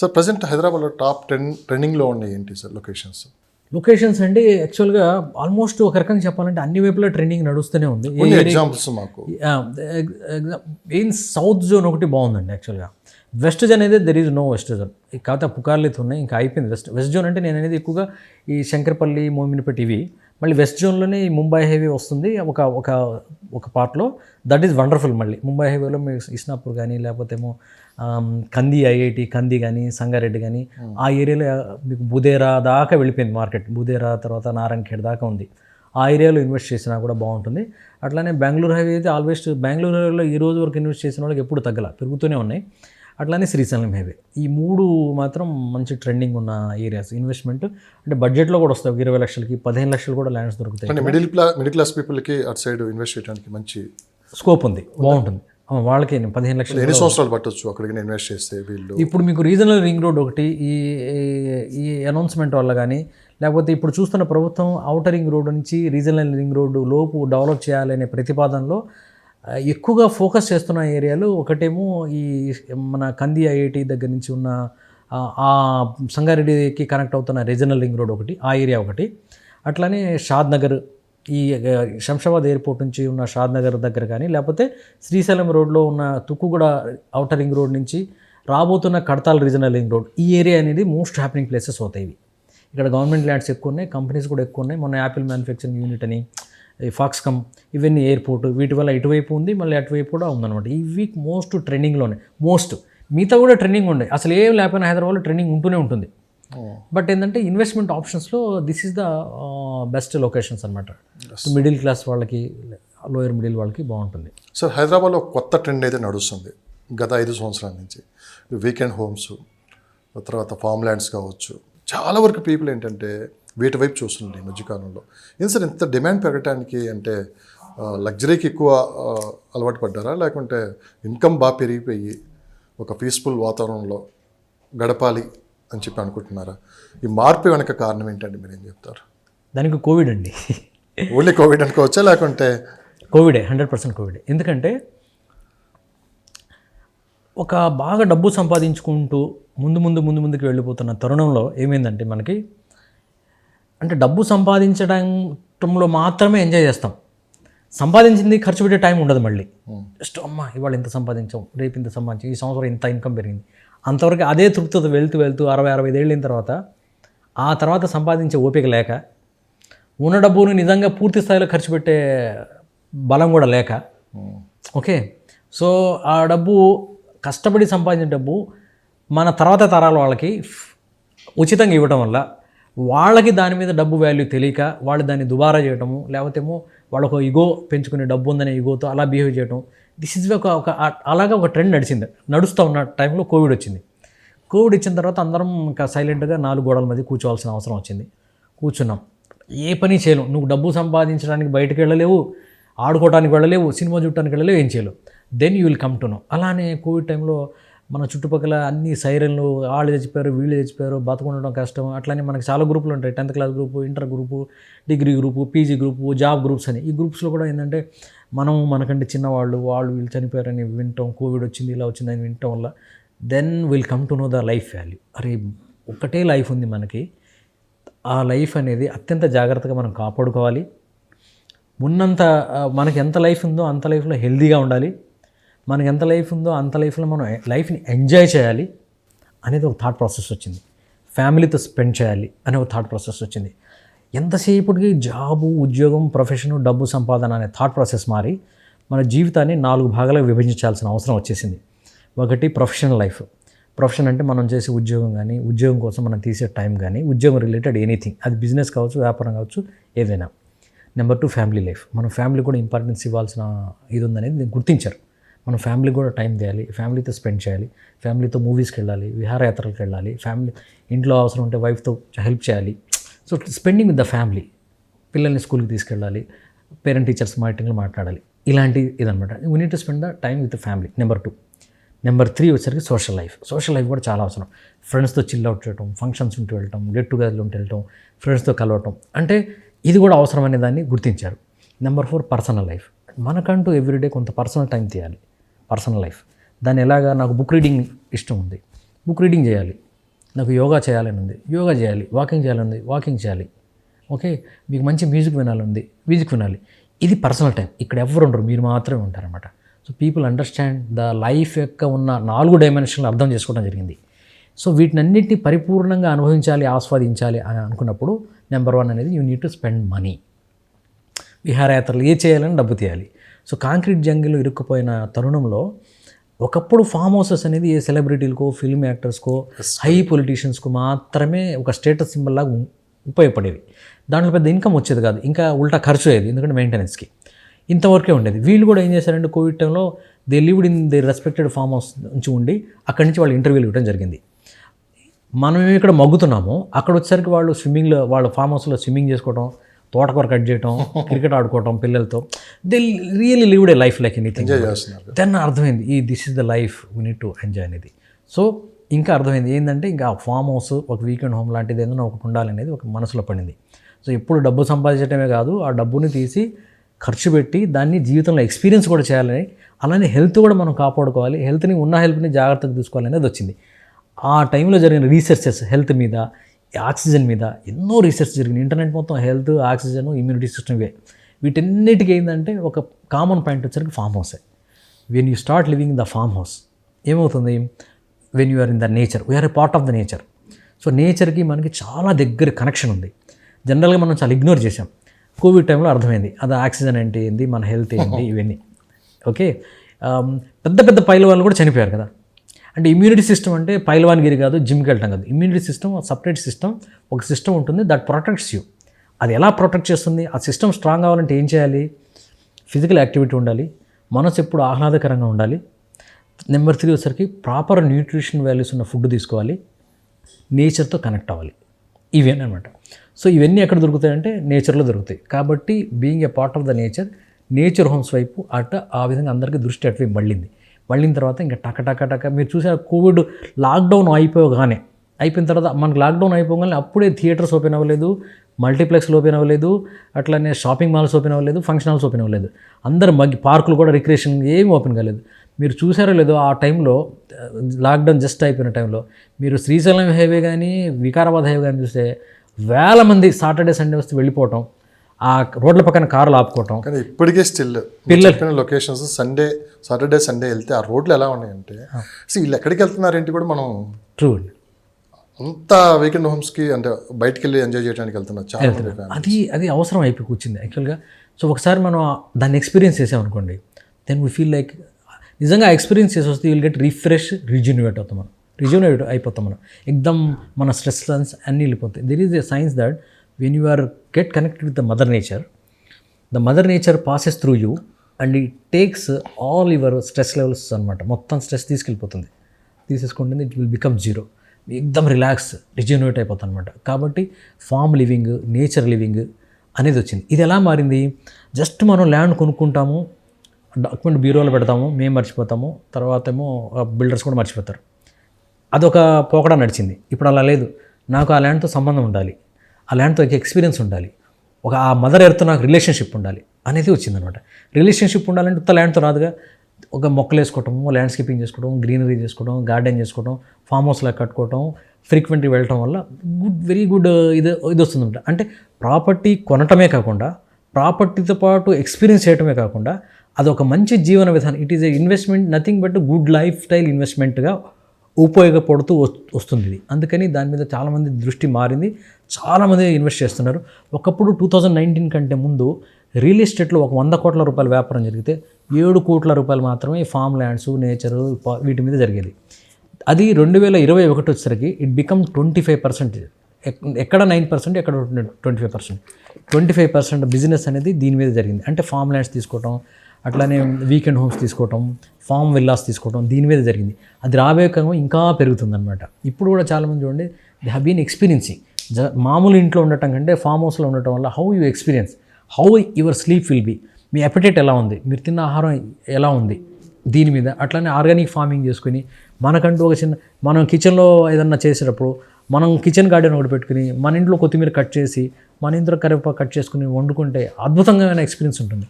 Sir present హైదరాబాద్లో top ten ట్రెండింగ్లో ఉన్నాయి ఏంటి సార్ లొకేషన్స్? లొకేషన్స్ అంటే యాక్చువల్గా ఆల్మోస్ట్ ఒక రకంగా చెప్పాలంటే అన్ని వైపులా ట్రెండింగ్ నడుస్తూనే ఉంది. ఎగ్జాంపుల్స్ మాకు. మెయిన్ సౌత్ జోన్ ఒకటి బాగుందండి యాక్చువల్గా వెస్ట్ జోన్ అనేది there is no west zone. కాకపోతే పుకార్లు అయితే ఉన్నాయి ఇంకా అయిపోయింది. వెస్ట్ వెస్ట్ జోన్ అంటే నేను అనేది ఎక్కువగా ఈ శంకరపల్లి మోమినిపేట ఇవి. మళ్ళీ వెస్ట్ జోన్లోనే ఈ ముంబై హైవే వస్తుంది ఒక ఒక ఒక పార్ట్లో. దట్ ఈస్ వండర్ఫుల్ మళ్ళీ. ముంబై హైవేలో మీరు ఇస్నాపూర్ కానీ లేకపోతే ఏమో ఆమ్, కంది ఐఐటి కంది కానీ సంగారెడ్డి కానీ ఆ ఏరియాలో మీకు బుదేరా దాకా వెళ్ళిపోయింది మార్కెట్. బుదేరా తర్వాత నారాయణఖేడ్ దాకా ఉంది. ఆ ఏరియాలో ఇన్వెస్ట్ చేసినా కూడా బాగుంటుంది. అట్లానే బెంగళూరు హైవే అయితే ఆల్వేస్ బెంగళూరు హైవేలో ఈ రోజు వరకు ఇన్వెస్ట్ చేసిన వాళ్ళకి ఎప్పుడు తగ్గల పెరుగుతూనే ఉన్నాయి. అట్లానే శ్రీశైలం హైవే. ఈ మూడు మాత్రం మంచి ట్రెండింగ్ ఉన్న ఏరియాస్. ఇన్వెస్ట్మెంట్ అంటే బడ్జెట్లో కూడా వస్తాయి. ఇరవై లక్షలకి పదిహేను లక్షలు కూడా ల్యాండ్స్ దొరుకుతాయి. మిడిల్ క్లాస్ మిడిల్ క్లాస్ పీపుల్కి అటు సైడ్ ఇన్వెస్ట్ చేయడానికి మంచి స్కోప్ ఉంది. బాగుంటుంది. వాళ్ళకి పదిహేను లక్షలు ఎన్ని సంవత్సరాలు పట్టొచ్చు అక్కడికి ఇన్వెస్ట్ చేస్తే వీళ్ళు? ఇప్పుడు మీకు రీజనల్ రింగ్ రోడ్ ఒకటి ఈ ఈ- అనౌన్స్మెంట్ వల్ల కానీ లేకపోతే ఇప్పుడు చూస్తున్న ప్రభుత్వం అవుటర్ రింగ్ రోడ్ నుంచి రీజనల్ రింగ్ రోడ్డు లోపు డెవలప్ చేయాలనే ప్రతిపాదనలో ఎక్కువగా ఫోకస్ చేస్తున్న ఏరియాలు ఒకటేమో ఈ మన కంది ఐఐటి దగ్గర నుంచి ఉన్న ఆ, సంగారెడ్డికి కనెక్ట్ అవుతున్న రీజనల్ లింక్ రోడ్ ఒకటి ఆ ఏరియా ఒకటి. అట్లానే షాద్ నగర్ ఈ శంషాబాద్ ఎయిర్పోర్ట్ నుంచి ఉన్న షాద్ నగర్ దగ్గర కానీ లేకపోతే శ్రీశైలం రోడ్లో ఉన్న తుక్కుగూడ అవుటర్ రింగ్ రోడ్ నుంచి రాబోతున్న కడతాల్ రీజనల్ రింగ్ రోడ్ ఈ ఏరియా అనేది మోస్ట్ హ్యాపెనింగ్ ప్లేసెస్ అవుతాయి ఇక్కడ గవర్నమెంట్ ల్యాండ్స్ ఎక్కువ ఉన్నాయి కంపెనీస్ కూడా ఎక్కువ ఉన్నాయి. మొన్న యాపిల్ మ్యానుఫ్యాక్చరింగ్ యూనిట్ అని ఫాక్స్కమ్ ఇవన్నీ ఎయిర్పోర్ట్ వీటి వల్ల ఇటువైపు ఉంది మళ్ళీ అటువైపు కూడా ఉందన్నమాట. ఈ వీక్ మోస్ట్ ట్రెండింగ్లోనే. మోస్ట్ మిగతా కూడా ట్రెండింగ్ ఉండే. అసలు ఏం లేకపోయినా హైదరాబాద్లో ట్రెండింగ్ ఉంటూనే ఉంటుంది. బట్ ఏంటంటే ఇన్వెస్ట్మెంట్ ఆప్షన్స్లో this is the best locations అనమాట మిడిల్ క్లాస్ వాళ్ళకి లోయర్ మిడిల్ వాళ్ళకి బాగుంటుంది. సార్ హైదరాబాద్లో కొత్త ట్రెండ్ అయితే నడుస్తుంది. గత ఐదు సంవత్సరాల నుంచి. వీకెండ్ హోమ్స్ తర్వాత ఫామ్ ల్యాండ్స్ కావచ్చు. చాలా వరకు పీపుల్ ఏంటంటే వీటి వైపు చూస్తుండే ఈ మధ్యకాలంలో. ఏం సార్ ఇంత డిమాండ్ పెరగటానికి అంటే లగ్జరీకి ఎక్కువ అలవాటు పడ్డారా? లేకుంటే ఇన్కమ్ బాగా పెరిగిపోయి ఒక పీస్ఫుల్ వాతావరణంలో గడపాలి అని చెప్పి అనుకుంటున్నారా? ఈ మార్పు వెనక కారణం ఏంటండి మీరు ఏం చెప్తారు? దానికి కోవిడ్ అండి. ఓన్లీ కోవిడ్ అనుకోవచ్చా? లేకుంటే కోవిడే హండ్రెడ్ పర్సెంట్ కోవిడే. ఎందుకంటే ఒక బాగా డబ్బు సంపాదించుకుంటూ ముందు ముందు ముందు ముందుకు వెళ్ళిపోతున్న తరుణంలో ఏమైందంటే మనకి అంటే డబ్బు సంపాదించడంలో మాత్రమే ఎంజాయ్ చేస్తాం. సంపాదించింది ఖర్చు పెట్టే టైం ఉండదు మళ్ళీ. జస్ట్ అమ్మ ఇవాళ ఇంత సంపాదించాం రేపు ఇంత సంపాదించాం ఈ సంవత్సరం ఇంత ఇన్కమ్ పెరిగింది. అంతవరకు అదే తృప్తితో వెళ్తూ వెళ్తూ అరవై అరవై ఏళ్ళైన తర్వాత ఆ తర్వాత సంపాదించే ఓపిక లేక ఉన్న డబ్బును నిజంగా పూర్తి స్థాయిలో ఖర్చు పెట్టే బలం కూడా లేక ఓకే? సో ఆ డబ్బు కష్టపడి సంపాదించిన డబ్బు మన తర్వాత తరాల వాళ్ళకి ఉచితంగా ఇవ్వడం వల్ల వాళ్ళకి దాని మీద డబ్బు వాల్యూ తెలియక వాళ్ళు దాన్ని దుబారా చేయటము లేకపోతే ఏమో వాళ్ళకు ఇగో పెంచుకునే డబ్బు ఉందనే ఇగోతో అలా బిహేవ్ చేయటం. దిస్ ఇస్ ఒక ఒక అలాగా ఒక ట్రెండ్ నడిచింది. నడుస్తూ ఉన్న టైంలో కోవిడ్ వచ్చింది. కోవిడ్ ఇచ్చిన తర్వాత అందరం ఇంకా సైలెంట్గా నాలుగు గోడల మధ్య కూర్చోవాల్సిన అవసరం వచ్చింది. కూర్చున్నాం. ఏ పని చేయలేవు నువ్వు డబ్బు సంపాదించడానికి బయటకు వెళ్ళలేవు ఆడుకోవడానికి వెళ్ళలేవు సినిమా చూడటానికి వెళ్ళలేవు ఏం చేయలేవు. Then you will come to know అలానే కోవిడ్ టైంలో మన చుట్టుపక్కల అన్ని సైరన్లు వాళ్ళు చచ్చిపోయారు వీళ్ళు చచ్చిపోయారు బతకుండడం కష్టం అట్లానే మనకి చాలా గ్రూపులు ఉంటాయి. Tenth class group inter group degree group PG group job groups అని. ఈ గ్రూప్స్లో కూడా ఏంటంటే మనం మనకంటే చిన్నవాళ్ళు వాళ్ళు వీళ్ళు చనిపోయారని వింటాం కోవిడ్ వచ్చింది ఇలా వచ్చిందని వినటం వల్ల then will come to know the life value అరే ఒకటే లైఫ్ ఉంది మనకి. ఆ లైఫ్ అనేది అత్యంత జాగ్రత్తగా మనం కాపాడుకోవాలి. ఉన్నంత మనకి ఎంత లైఫ్ ఉందో అంత లైఫ్లో హెల్దీగా ఉండాలి. మనకి ఎంత లైఫ్ ఉందో అంత లైఫ్లో మనం లైఫ్ని ఎంజాయ్ చేయాలి అనేది ఒక థాట్ ప్రాసెస్ వచ్చింది. ఫ్యామిలీతో స్పెండ్ చేయాలి అనే ఒక థాట్ ప్రాసెస్ వచ్చింది. ఎంతసేపటికి జాబు ఉద్యోగం ప్రొఫెషను డబ్బు సంపాదన అనే థాట్ ప్రాసెస్ మారి మన జీవితాన్ని నాలుగు భాగాలుగా విభజించాల్సిన అవసరం వచ్చేసింది. ఒకటి ప్రొఫెషనల్ లైఫ్. ప్రొఫెషన్ అంటే మనం చేసే ఉద్యోగం కానీ ఉద్యోగం కోసం మనం తీసే టైం కానీ ఉద్యోగం రిలేటెడ్ ఎనీథింగ్. అది బిజినెస్ కావచ్చు వ్యాపారం కావచ్చు ఏదైనా. Number two family life. మనం ఫ్యామిలీ కూడా ఇంపార్టెన్స్ ఇవ్వాల్సిన ఇది ఉందనేది నేను గుర్తించారు మనం ఫ్యామిలీ కూడా టైం చేయాలి ఫ్యామిలీతో స్పెండ్ చేయాలి ఫ్యామిలీతో మూవీస్కి వెళ్ళాలి విహారయాత్రలకు వెళ్ళాలి ఫ్యామిలీ ఇంట్లో అవసరం ఉంటే వైఫ్తో హెల్ప్ చేయాలి. So spending with the family పిల్లల్ని స్కూల్కి తీసుకెళ్ళాలి పేరెంట్ టీచర్స్ మీటింగ్లో మాట్లాడాలి. ఇలాంటి ఇదనమాట we need to spend the time with family number two number three వచ్చేసరికి సోషల్ లైఫ్ సోషల్ లైఫ్ కూడా చాలా అవసరం. ఫ్రెండ్స్తో చిల్ అవుట్ చేయటం ఫంక్షన్స్ ఉంటూ వెళ్ళటం గెట్ టుగెదర్లు ఉంటూ వెళ్ళటం ఫ్రెండ్స్తో కలవటం. అంటే ఇది కూడా అవసరం అనే దాన్ని గుర్తించారు. నెంబర్ ఫోర్ పర్సనల్ లైఫ్ మనకంటూ ఎవ్రీడే కొంత పర్సనల్ టైం తీయాలి. Personal life. దాన్ని ఎలాగా నాకు బుక్ రీడింగ్ ఇష్టం ఉంది. బుక్ రీడింగ్ చేయాలి. నాకు యోగా చేయాలని ఉంది. యోగా చేయాలి. వాకింగ్ చేయాలని ఉంది. వాకింగ్ చేయాలి. ఓకే? మీకు మంచి మ్యూజిక్ వినాలని మ్యూజిక్ వినాలి. ఇది పర్సనల్ టైం. ఇక్కడ ఎవరు ఉండరు. మీరు మాత్రమే ఉంటారనమాట so people understand the life యొక్క ఉన్న నాలుగు డైమెన్షన్లు అర్థం చేసుకోవడం జరిగింది. సో వీటినన్నింటినీ పరిపూర్ణంగా అనుభవించాలి ఆస్వాదించాలి అని అనుకున్నప్పుడు నెంబర్ వన్ అనేది you need to spend money. విహారయాత్రలు ఏ చేయాలని డబ్బు తీయాలి. సో కాంక్రీట్ జంగిల్ ఇరుక్కుపోయిన తరుణంలో ఒకప్పుడు ఫామ్ హౌసెస్ అనేది ఏ సెలబ్రిటీలకో ఫిల్మ్ యాక్టర్స్కో హై పొలిటీషియన్స్కు మాత్రమే ఒక స్టేటస్ సింబల్ లాగా ఉపయోగపడేవి. దాంట్లో పెద్ద ఇన్కమ్ వచ్చేది కాదు. ఇంకా ఉల్టా ఖర్చు అయ్యేది. ఎందుకంటే మెయింటెనెన్స్కి ఇంతవరకే ఉండేది. వీళ్ళు కూడా ఏం చేశారంటే కోవిడ్ టైంలో they lived in the respected farm house నుంచి ఉండి అక్కడి నుంచి వాళ్ళు ఇంటర్వ్యూలు ఇవ్వడం జరిగింది. మనం ఇక్కడ మగ్గుతున్నామో అక్కడ వచ్చేసరికి వాళ్ళు స్విమ్మింగ్లో వాళ్ళ ఫామ్ హౌస్లో స్విమ్మింగ్ చేసుకోవడం తోటకూర కట్ చేయడం క్రికెట్ ఆడుకోవడం పిల్లలతో. They really lived a life like anything then అర్థమైంది ఈ this is the life we need to enjoy అనేది. సో ఇంకా అర్థమైంది ఏంటంటే ఇంకా ఫామ్ హౌస్ ఒక వీకెండ్ హోమ్ లాంటిది ఏదైనా ఒకటి ఉండాలనేది ఒక మనసులో పడింది. సో ఎప్పుడు డబ్బు సంపాదించడమే కాదు ఆ డబ్బుని తీసి ఖర్చు పెట్టి దాన్ని జీవితంలో ఎక్స్పీరియన్స్ కూడా చేయాలని అలానే హెల్త్ కూడా మనం కాపాడుకోవాలి హెల్త్ని ఉన్న హెల్త్ని జాగ్రత్తగా చూసుకోవాలి అనేది వచ్చింది. ఆ టైంలో జరిగిన రీసెర్చెస్ హెల్త్ మీద ఆక్సిజన్ మీద ఎన్నో రీసెర్చ్ జరిగింది. ఇంటర్నెట్ మొత్తం హెల్త్ ఆక్సిజన్ ఇమ్యూనిటీ సిస్టమ్ ఇవే. వీటన్నిటికీ ఏంటంటే ఒక కామన్ పాయింట్ వచ్చరికి farm హౌసే. When you start living in the farm house ఏమవుతుంది? When you are in the nature we are a part of the nature so నేచర్కి మనకి చాలా దగ్గర కనెక్షన్ ఉంది. జనరల్గా మనం చాలా ఇగ్నోర్ చేసాం కోవిడ్ టైంలో అర్థమైంది. అది ఆక్సిజన్ ఏంటి ఏంటి మన హెల్త్ ఏంటి ఇవన్నీ. ఓకే ఆమ్, పెద్ద పెద్ద పైల వాళ్ళు కూడా చనిపోయారు కదా. అంటే ఇమ్యూనిటీ సిస్టమ్ అంటే పైలవాన్గిరి కాదు జిమ్కి వెళ్ళటం కాదు. ఇమ్యూనిటీ సిస్టమ్ సపరేట్ సిస్టమ్ ఒక సిస్టమ్ ఉంటుంది దట్ ప్రొటెక్ట్స్ యూ అది ఎలా ప్రొటెక్ట్ చేస్తుంది? ఆ సిస్టమ్ స్ట్రాంగ్ అవ్వాలంటే ఏం చేయాలి? ఫిజికల్ యాక్టివిటీ ఉండాలి మనసు ఎప్పుడు ఆహ్లాదకరంగా ఉండాలి. నెంబర్ త్రీ వచ్చరికి ప్రాపర్ న్యూట్రిషన్ వాల్యూస్ ఉన్న ఫుడ్ తీసుకోవాలి. నేచర్తో కనెక్ట్ అవ్వాలి. ఇవన్నీ అనమాట సో ఇవన్నీ ఎక్కడ దొరుకుతాయంటే నేచర్లో దొరుకుతాయి. కాబట్టి being a part of the nature nature homes వైపు అట ఆ విధంగా అందరికీ దృష్టి అటువైపు మళ్ళింది. మళ్ళిన తర్వాత ఇంకా టక టక టక. మీరు చూసారు కోవిడ్ లాక్డౌన్ అయిపోగానే అయిపోయిన తర్వాత మనకు లాక్డౌన్ అయిపోగానే అప్పుడే థియేటర్స్ ఓపెన్ అవ్వలేదు మల్టీప్లెక్స్లు ఓపెన్ అవ్వలేదు అట్లనే షాపింగ్ మాల్స్ ఓపెన్ అవ్వలేదు ఫంక్షన్ హాల్స్ ఓపెన్ అవ్వలేదు. అందరు మగ్గి పార్కులు కూడా రిక్రియేషన్ ఏమి ఓపెన్ కాలేదు. మీరు చూసారో లేదో ఆ టైంలో లాక్డౌన్ జస్ట్ అయిపోయిన టైంలో మీరు శ్రీశైలం హైవే కానీ వికారాబాద్ హైవే కానీ చూస్తే వేల మంది సాటర్డే సండే వస్తే వెళ్ళిపోవటం ఆ రోడ్ల పక్కన కార్లు ఆపుకోవటం. కానీ ఇప్పటికే స్టిల్ చెప్పిన లొకేషన్స్ సండే సాటర్డే సండే వెళ్తే ఆ రోడ్లు ఎలా ఉన్నాయంటే అసలు వీళ్ళు ఎక్కడికి వెళ్తున్నారేంటి కూడా మనం ట్రూ అంత వీకెండ్ హోమ్స్కి అంటే బయటికి వెళ్ళి ఎంజాయ్ చేయడానికి వెళ్తున్నారు. చాలా అది అది అవసరం అయిపోయి కూర్చుంది యాక్చువల్గా సో ఒకసారి మనం దాన్ని ఎక్స్పీరియన్స్ చేసామనుకోండి దెన్ వీ ఫీల్ లైక్ నిజంగా ఎక్స్పీరియన్స్ చేసి వస్తే విల్ గెట్ రిఫ్రెష్ రిజ్యూనివేట్ అవుతాం మనం. రిజ్యూనివేట్ అయిపోతాం మనం. ఎక్దమ్ మన స్ట్రెస్ లెన్స్ అన్నీ వెళ్ళిపోతాయి. There is a science that when you are get connected with the mother nature the mother nature passes through you and it takes all your stress levels అనమాట మొత్తం stress తీసుకెళ్ళిపోతుంది. తీసేసుకుంటుంది it will become zero ఎక్దమ్ relax rejuvenate అయిపోతుంది అనమాట కాబట్టి form living nature living అనేది వచ్చింది. ఇది ఎలా మారింది? జస్ట్ మనం ల్యాండ్ కొనుక్కుంటాము డాక్యుమెంట్ బ్యూరోలో పెడతాము మేము మర్చిపోతాము తర్వాత ఏమో బిల్డర్స్ కూడా మర్చిపోతారు. అదొక పోకడా నడిచింది. ఇప్పుడు అలా లేదు. నాకు ఆ ల్యాండ్తో సంబంధం ఉండాలి. ఆ ల్యాండ్తో ఒక ఎక్స్పీరియన్స్ ఉండాలి. ఒక ఆ మదర్ ఎర్త్తో నాకు రిలేషన్షిప్ ఉండాలి అనేది వచ్చిందనమాట. రిలేషన్షిప్ ఉండాలంటే ఉత్త ల్యాండ్తో రాదుగా. ఒక మొక్కలు వేసుకోవటం ల్యాండ్స్కేపింగ్ చేసుకోవడం గ్రీనరీ చేసుకోవడం గార్డెన్ చేసుకోవడం ఫామ్ హౌస్లో కట్టుకోవటం ఫ్రీక్వెంట్గా వెళ్ళటం వల్ల గుడ్ వెరీ గుడ్ ఇది ఇది వస్తుందన్నమాట అంటే ప్రాపర్టీ కొనటమే కాకుండా ప్రాపర్టీతో పాటు ఎక్స్పీరియన్స్ చేయటమే కాకుండా అదొక మంచి జీవన విధానం. It is a investment nothing but good life style ఇన్వెస్ట్మెంట్గా ఉపయోగపడుతూ వస్తుంది ఇది. అందుకని దాని మీద చాలామంది దృష్టి మారింది. చాలామంది ఇన్వెస్ట్ చేస్తున్నారు. ఒకప్పుడు టూ థౌజండ్ నైన్టీన్ కంటే ముందు రియల్ ఎస్టేట్లో ఒక వంద కోట్ల రూపాయల వ్యాపారం జరిగితే ఏడు కోట్ల రూపాయలు మాత్రమే ఫామ్ ల్యాండ్స్ నేచరు వీటి మీద జరిగేది. అది రెండు వేల ఇరవై ఒకటి వచ్చేసరికి it become twenty five percent ఎక్కడ నైన్ పర్సెంట్ ఎక్కడ twenty five percent twenty five percent business అనేది దీని మీద జరిగింది. అంటే ఫామ్ ల్యాండ్స్ తీసుకోవటం అట్లానే వీకెండ్ హోమ్స్ తీసుకోవటం ఫామ్ విల్లాస్ తీసుకోవటం దీని మీద జరిగింది. అది రాబోయే క్రమం ఇంకా పెరుగుతుందన్నమాట. ఇప్పుడు కూడా చాలామంది చూడండి దే హ్యావ్ బీన్ ఎక్స్పీరియన్సింగ్ జ మామూలు ఇంట్లో ఉండటం కంటే ఫామ్ హౌస్లో ఉండటం వల్ల how you experience how your sleep will be me appetite ఎలా ఉంది మీరు తిన్న ఆహారం ఎలా ఉంది దీని మీద. అట్లానే ఆర్గానిక్ ఫార్మింగ్ చేసుకుని మనకంటూ ఒక చిన్న మనం కిచెన్లో ఏదన్నా చేసేటప్పుడు మనం కిచెన్ గార్డెన్ ఒకటి పెట్టుకుని మన ఇంట్లో కొత్తిమీర కట్ చేసి మన ఇంట్లో కరివేపాకు కట్ చేసుకుని వండుకుంటే అద్భుతంగా ఎక్స్పీరియన్స్ ఉంటుంది.